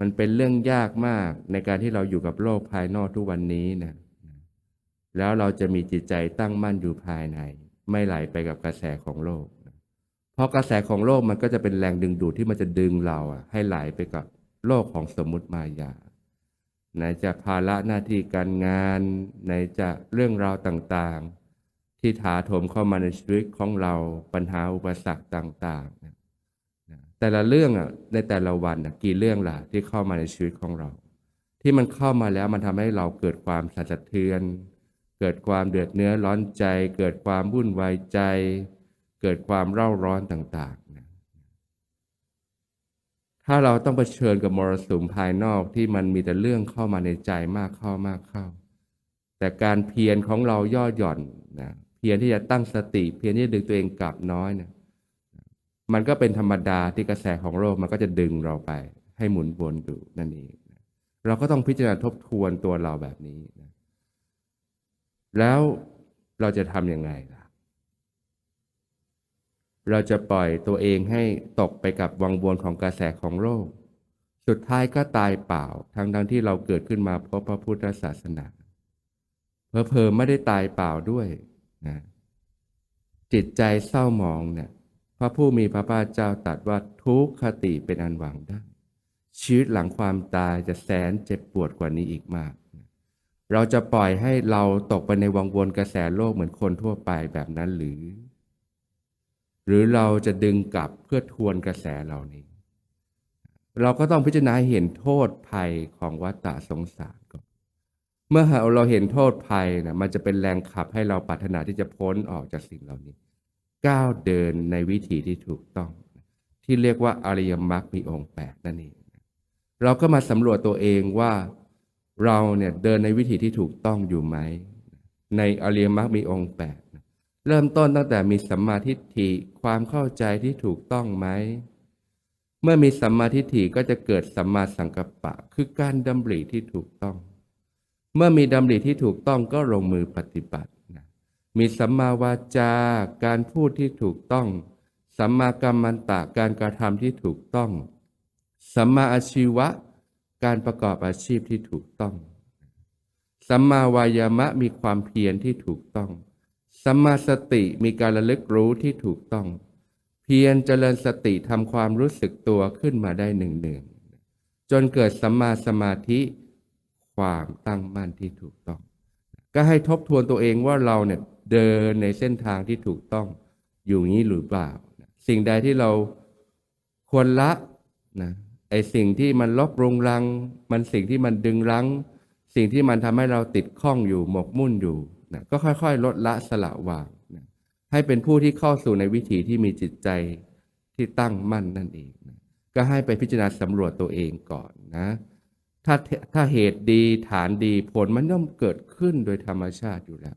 มันเป็นเรื่องยากมากในการที่เราอยู่กับโลกภายนอกทุกวันนี้นะแล้วเราจะมีจิตใจตั้งมั่นอยู่ภายใน ไม่ไหลไปกับกระแสของโลก เพราะกระแสของโลกมันก็จะเป็นแรงดึงดูดที่มันจะดึงเราอะให้ไหลไปกับโลกของสมมุติมายาไหนจะภาระหน้าที่การงานไหนจะเรื่องราวต่างๆ ที่ถาโถมเข้ามาในชีวิตของเราปัญหาอุปสรรคต่างๆ แต่ละเรื่องอะในแต่ละวันกี่เรื่องล่ะที่เข้ามาในชีวิตของเรา ที่มันเข้ามาแล้วมันทำให้เราเกิดความสั่นสะเทือน เกิดความเดือดเนื้อร้อนใจ เกิดความวุ่นวายใจ เกิดความเร่าร้อนต่างๆนะถ้าเราต้องเผชิญกับมรสุมภายนอกที่มันมีแต่เรื่องเข้ามาในใจมากเข้ามากเข้า แต่การเพียรของเราย่อหย่อนนะเพียรที่จะตั้งสติ เพียรที่จะดึงตัวเองกลับน้อยนะ มันก็เป็นธรรมดาที่กระแสของโลกมันก็จะดึงเราไป ให้หมุนวนอยู่นั่นเองเราก็ต้องพิจารณาทบทวนตัวเราแบบนี้นะแล้วเราจะทำยังไงล่ะ เราจะปล่อยตัวเองให้ตกไปกับวังวนของกระแสของโลก สุดท้ายก็ตายเปล่า ทั้งทั้งที่เราเกิดขึ้นมาเพราะพระพุทธศาสนา เพอๆไม่ได้ตายเปล่าด้วยนะจิตใจเศร้าหมองเนี่ย พระผู้มีพระภาคเจ้าตรัสว่าทุกขติเป็นอันหวังได้ ชีวิตหลังความตายจะแสนเจ็บปวดกว่านี้อีกมาก เราจะปล่อยให้เราตกไปในวังวนกระแสโลกเหมือนคนทั่วไปแบบนั้นหรือ หรือเราจะดึงกลับเพื่อทวนกระแสเหล่านี้ เราก็ต้องพิจารณาเห็นโทษภัยของวัฏฏะสงสารก่อนเมื่อเราเห็นโทษภัยนะมันจะเป็นแรงขับให้เราปรารถนาที่จะพ้นออกจากสิ่งเหล่านี้ ก้าวเดินในวิถีที่ถูกต้อง ที่เรียกว่าอริยมรรคมีองค์แปดนั่นเองเราก็มาสำรวจตัวเองว่าเราเนี่ยเดินในวิถีที่ถูกต้องอยู่ไหม ในอริยมรรคมีองค์แปดเริ่มต้นตั้งแต่มีสัมมาทิฏฐิความเข้าใจที่ถูกต้องไหม เมื่อมีสัมมาทิฏฐิก็จะเกิดสัมมาสังกัปปะ คือการดำริที่ถูกต้อง เมื่อมีดำริที่ถูกต้องก็ลงมือปฏิบัติ มีสัมมาวาจาการพูดที่ถูกต้อง สัมมากัมมันตะการกระทำที่ถูกต้อง สัมมาอาชีวะ การประกอบอาชีพที่ถูกต้อง สัมมาวายามะมีความเพียรที่ถูกต้อง สัมมาสติมีการระลึกรู้ที่ถูกต้อง เพียรเจริญสติทำความรู้สึกตัวขึ้นมาได้หนึ่งหนึ่งจนเกิดสัมมาสมาธิ ความตั้งมั่นที่ถูกต้อง ก็ให้ทบทวนตัวเองว่าเราเนี่ยเดินในเส้นทางที่ถูกต้องอยู่นี้หรือเปล่า สิ่งใดที่เราควรละนะไอสิ่งที่มันลบรุงรัง มันสิ่งที่มันดึงรั้ง สิ่งที่มันทำให้เราติดข้องอยู่หมกมุ่นอยู่นะก็ค่อยๆ ลดละสละวางนะให้เป็นผู้ที่เข้าสู่ในวิถีที่มีจิตใจที่ตั้งมั่นนั่นเองนะก็ให้ไปพิจารณาสำรวจตัวเองก่อนนะ ถ้าถ้าเหตุดีฐานดีผลมันย่อมเกิดขึ้นโดยธรรมชาติอยู่แล้ว